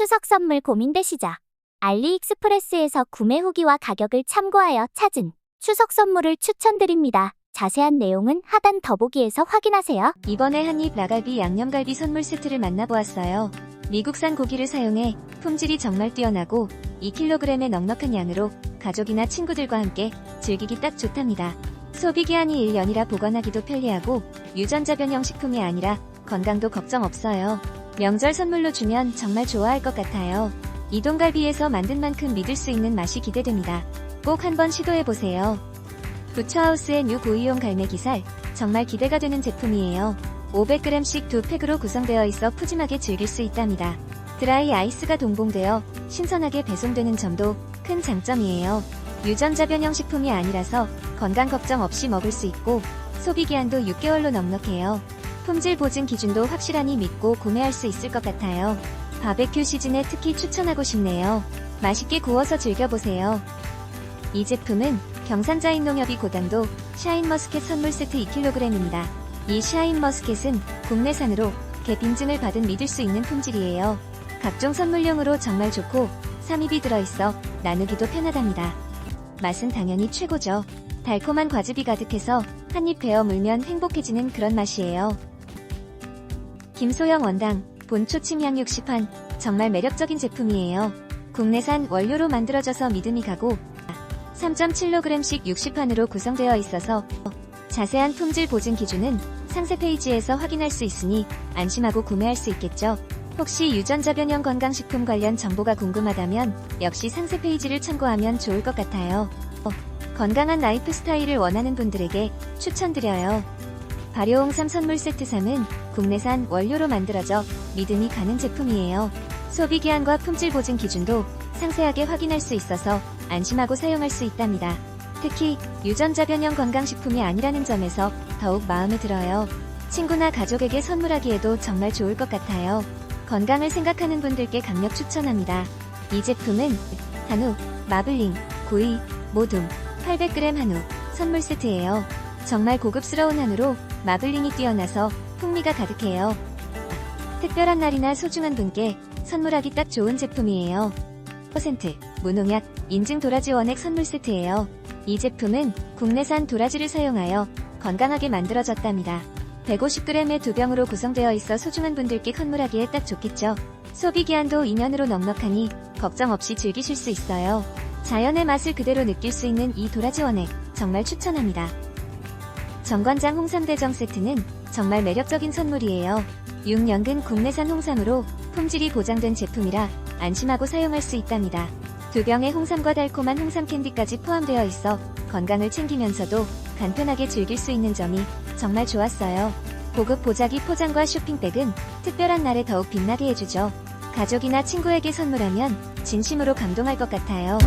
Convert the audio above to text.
추석 선물 고민되시죠? 알리익스프레스에서 구매 후기와 가격을 참고하여 찾은 추석 선물을 추천드립니다. 자세한 내용은 하단 더보기에서 확인하세요. 이번에 한입 라갈비 양념갈비 선물 세트를 만나보았어요. 미국산 고기를 사용해 품질이 정말 뛰어나고 2kg의 넉넉한 양으로 가족이나 친구들과 함께 즐기기 딱 좋답니다. 소비기한이 1년이라 보관하기도 편리하고 유전자 변형 식품이 아니라 건강도 걱정 없어요. 명절 선물로 주면 정말 좋아할 것 같아요. 이동갈비에서 만든 만큼 믿을 수 있는 맛이 기대됩니다. 꼭 한번 시도해보세요. 부처하우스의 뉴 고이용 갈매기살 정말 기대가 되는 제품이에요. 500g씩 두 팩으로 구성되어 있어 푸짐하게 즐길 수 있답니다. 드라이 아이스가 동봉되어 신선하게 배송되는 점도 큰 장점이에요. 유전자 변형 식품이 아니라서 건강 걱정 없이 먹을 수 있고 소비 기한도 6개월로 넉넉해요. 품질 보증 기준도 확실하니 믿고 구매할 수 있을 것 같아요. 바베큐 시즌에 특히 추천하고 싶네요. 맛있게 구워서 즐겨보세요. 이 제품은 경산자인 농협이 고당도 샤인머스켓 선물 세트 2kg입니다. 이 샤인머스켓은 국내산으로 갭 인증을 받은 믿을 수 있는 품질이에요. 각종 선물용으로 정말 좋고 삼입이 들어있어 나누기도 편하답니다. 맛은 당연히 최고죠. 달콤한 과즙이 가득해서 한입 베어 물면 행복해지는 그런 맛이에요. 김소영 원당 본초 침 향 60판 정말 매력적인 제품이에요. 국내산 원료로 만들어져서 믿음이 가고 3.7kg씩 60판으로 구성되어 있어서 자세한 품질 보증 기준은 상세 페이지에서 확인할 수 있으니 안심하고 구매할 수 있겠죠. 혹시 유전자 변형 건강식품 관련 정보가 궁금하다면 역시 상세 페이지를 참고하면 좋을 것 같아요. 어, 건강한 라이프 스타일을 원하는 분들에게 추천드려요. 발효홍 삼 선물 세트 3은 국내산 원료로 만들어져 믿음이 가는 제품이에요. 소비기한과 품질 보증 기준도 상세하게 확인할 수 있어서 안심하고 사용할 수 있답니다. 특히 유전자 변형 건강식품이 아니라는 점에서 더욱 마음에 들어요. 친구나 가족에게 선물하기에도 정말 좋을 것 같아요. 건강을 생각하는 분들께 강력 추천합니다. 이 제품은 한우, 마블링, 구이, 모둠, 800g 한우 선물 세트예요. 정말 고급스러운 한우로 마블링이 뛰어나서 풍미가 가득해요. 특별한 날이나 소중한 분께 선물하기 딱 좋은 제품이에요. 퍼센트 무농약 인증 도라지 원액 선물 세트예요. 이 제품은 국내산 도라지를 사용하여 건강하게 만들어졌답니다. 150g의 두 병으로 구성되어 있어 소중한 분들께 선물하기에 딱 좋겠죠. 소비 기한도 2년으로 넉넉하니 걱정 없이 즐기실 수 있어요. 자연의 맛을 그대로 느낄 수 있는 이 도라지 원액 정말 추천합니다. 정관장 홍삼대정 세트는 정말 매력적인 선물이에요. 6년근 국내산 홍삼으로 품질이 보장된 제품이라 안심하고 사용할 수 있답니다. 두 병의 홍삼과 달콤한 홍삼 캔디까지 포함되어 있어 건강을 챙기면서도 간편하게 즐길 수 있는 점이 정말 좋았어요. 고급 보자기 포장과 쇼핑백은 특별한 날에 더욱 빛나게 해주죠. 가족이나 친구에게 선물하면 진심으로 감동할 것 같아요.